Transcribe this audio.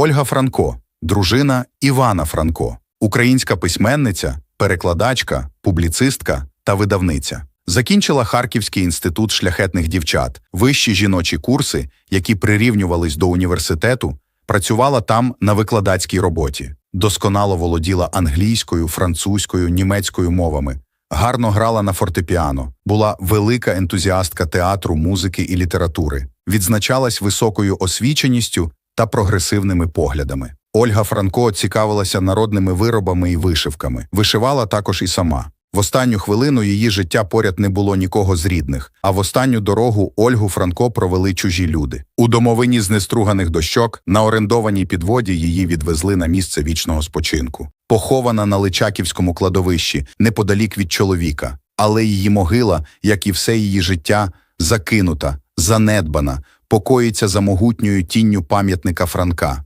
Ольга Франко, дружина Івана Франко, українська письменниця, перекладачка, публіцистка та видавниця. Закінчила Харківський інститут шляхетних дівчат, вищі жіночі курси, які прирівнювались до університету, працювала там на викладацькій роботі. Досконало володіла англійською, французькою, німецькою мовами, гарно грала на фортепіано, була велика ентузіастка театру, музики і літератури, відзначалась високою освіченістю та прогресивними поглядами. Ольга Франко цікавилася народними виробами і вишивками, вишивала також і сама. В останню хвилину її життя поряд не було нікого з рідних, а в останню дорогу Ольгу Франко провели чужі люди. У домовині знеструганих дощок на орендованій підводі її відвезли на місце вічного спочинку. Похована на Личаківському кладовищі, неподалік від чоловіка. Але її могила, як і все її життя, закинута, занедбана, покоїться за могутньою тінню пам'ятника Франка.